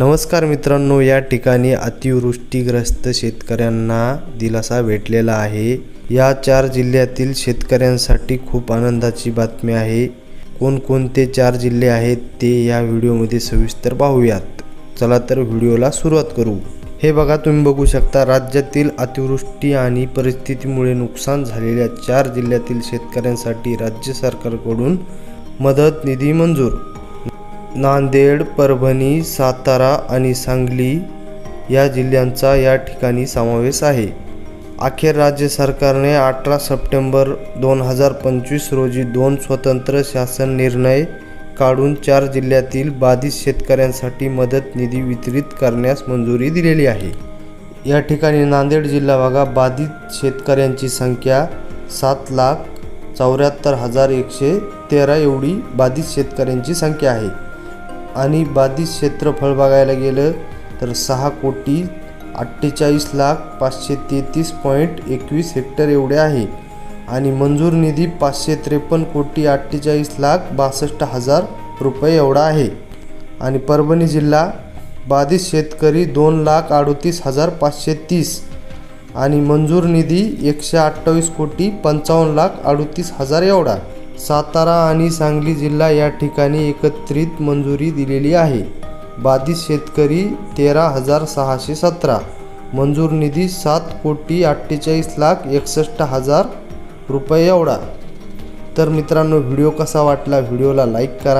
नमस्कार मित्रांनो या ठिकाणी अतिवृष्टीग्रस्त शेतकऱ्यांना दिलासा भेटलेला आहे. या चार जिल्ह्यातील शेतकऱ्यांसाठी खूप आनंदाची बातमी आहे. कोणकोणते चार जिल्हे आहेत ते या व्हिडिओमध्ये सविस्तर पाहूयात. चला तर व्हिडिओला सुरुवात करू. हे बघा तुम्ही बघू शकता राज्यातील अतिवृष्टी आणि परिस्थितीमुळे नुकसान झालेल्या चार जिल्ह्यातील शेतकऱ्यांसाठी राज्य सरकारकडून मदत निधी मंजूर नांदेड परभणी सातारा आणि सांगली या जिल्ह्यांचा या ठिकाणी समावेश आहे. अखेर राज्य सरकारने अठरा सप्टेंबर दोन हजार पंचवीस रोजी दोन स्वतंत्र शासन निर्णय काढून चार जिल्ह्यातील बाधित शेतकऱ्यांसाठी मदत निधी वितरित करण्यास मंजुरी दिलेली आहे. या ठिकाणी नांदेड जिल्हा भागा बाधित शेतकऱ्यांची संख्या सात लाख चौऱ्याहत्तर हजार एकशे तेरा एवढी बाधित शेतकऱ्यांची संख्या आहे. आणि बाधित क्षेत्रफळ बघायला गेलं तर सहा कोटी अठ्ठेचाळीस लाख पाचशे तेहतीस पॉईंट एकवीस हेक्टर एवढे आहे. आणि मंजूर निधी पाचशे त्रेपन्न कोटी अठ्ठेचाळीस लाख बासष्ट हजार रुपये एवढा आहे. आणि परभणी जिल्हा बाधित शेतकरी दोन लाख अडोतीस हजार पाचशे तीस. आणि मंजूर निधी एकशे अठ्ठावीस कोटी पंचावन्न लाख अडोतीस हजार एवढा. सातारा आणि सांगली जिल्हा या ठिकाणी एकत्रित मंजुरी दिलेली आहे. बाधित शेतकरी तेरा हजार सहाशे सतरा. मंजूर निधी सात कोटी अठ्ठेचाळीस लाख एकसष्ट हजार रुपये एवढा. तर मित्रांनो व्हिडिओ कसा वाटला? व्हिडिओला लाईक करा.